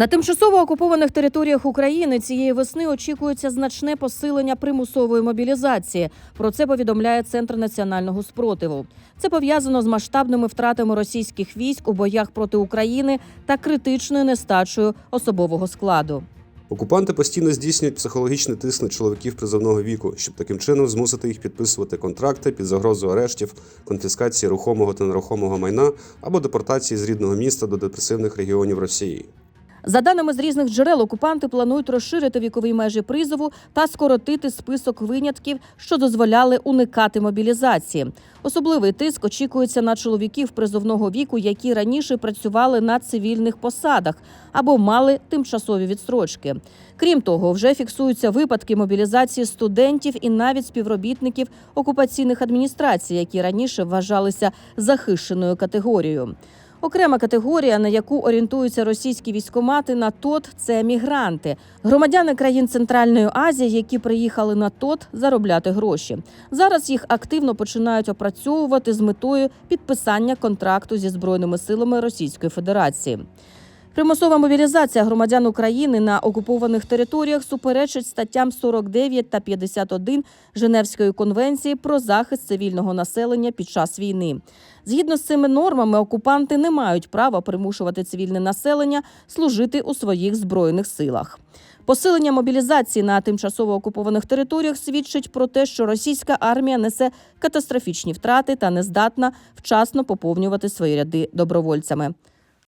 На тимчасово окупованих територіях України цієї весни очікується значне посилення примусової мобілізації. Про це повідомляє Центр національного спротиву. Це пов'язано з масштабними втратами російських військ у боях проти України та критичною нестачею особового складу. Окупанти постійно здійснюють психологічний тиск на чоловіків призовного віку, щоб таким чином змусити їх підписувати контракти під загрозою арештів, конфіскації рухомого та нерухомого майна або депортації з рідного міста до депресивних регіонів Росії. За даними з різних джерел, окупанти планують розширити вікові межі призову та скоротити список винятків, що дозволяли уникати мобілізації. Особливий тиск очікується на чоловіків призовного віку, які раніше працювали на цивільних посадах або мали тимчасові відстрочки. Крім того, вже фіксуються випадки мобілізації студентів і навіть співробітників окупаційних адміністрацій, які раніше вважалися захищеною категорією. Окрема категорія, на яку орієнтуються російські військомати на ТОТ, це мігранти, громадяни країн Центральної Азії, які приїхали на ТОТ заробляти гроші. Зараз їх активно починають опрацьовувати з метою підписання контракту зі збройними силами Російської Федерації. Примусова мобілізація громадян України на окупованих територіях суперечить статтям 49 та 51 Женевської конвенції про захист цивільного населення під час війни. Згідно з цими нормами, окупанти не мають права примушувати цивільне населення служити у своїх збройних силах. Посилення мобілізації на тимчасово окупованих територіях свідчить про те, що російська армія несе катастрофічні втрати та не здатна вчасно поповнювати свої ряди добровольцями.